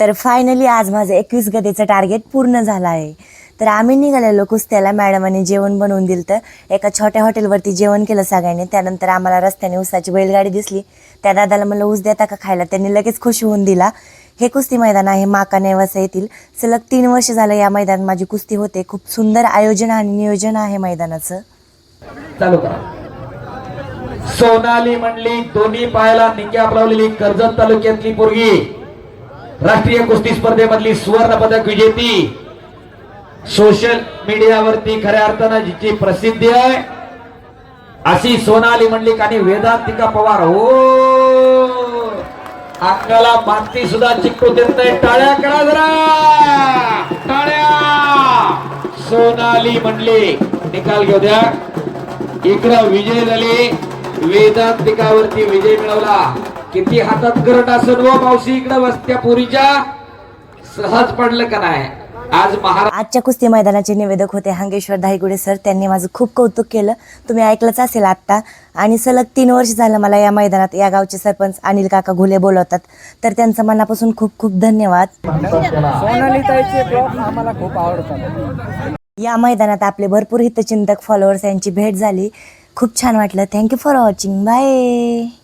तर फायनली आज माझं एकवीस गदेचं टार्गेट पूर्ण झालं आहे. तर आम्ही निघालेलो कुस्त्याला मॅडमाने जेवण बनवून दिलं तर एका छोट्या हॉटेलवरती जेवण केलं सगळ्यांनी. त्यानंतर आम्हाला रस्त्याने ऊसाची बैलगाडी दिसली. त्या दादाला म्हणलं ऊस देता का खायला? त्यांनी लगेच खुशी होऊन दिला. हे कुस्ती मैदान आहे माका नेवासा येथील सलग तीन वर्ष झालं या मैदानात माझी कुस्ती होते. खूप सुंदर आयोजन आणि नियोजन आहे मैदानाचं. चालू करा. सोनाली म्हणली दोन्ही पायाला निक्या आपलावलेली कर्जत तालुक्यातली पोरगी. राष्ट्रीय कुस्ती स्पर्धेमधली सुवर्ण पदक विजेती सोशल मीडियावरती खऱ्या अर्थानं जिची प्रसिद्धी आहे अशी सोनाली मंडलिक आणि वेदांतिका पवार. हो अंगाला माती सुद्धा चिकटू देत नाही. टाळ्या करा जरा! टाळ्या! सोनाली मंडलिक निकाल घेऊ द्या. इकडं विजय झाले. वेदांतिकावरती विजय मिळवला. किती हातात करत असून व मावशी इकडं वस्त्या पुरीच्या. सहज पडलं का नाही? आज महाराज आजच्या कुस्ती मैदानाचे निवेदक होते हांगेश्वर धाईगुडे सर. त्यांनी माझं खूप कौतुक केलं. तुम्ही ऐकलंच असेल आत्ता. आणि सलग तीन वर्ष झालं मला या मैदानात या गावचे सरपंच अनिल काका घुले बोलवतात. तर त्यांचं मनापासून खूप खूप धन्यवाद. सोनालीताईचे ब्लॉग आम्हाला खूप आवडतात. या मैदानात आपले भरपूर हितचिंतक फॉलोअर्स यांची भेट झाली. खूप छान वाटलं. Thank you for watching bye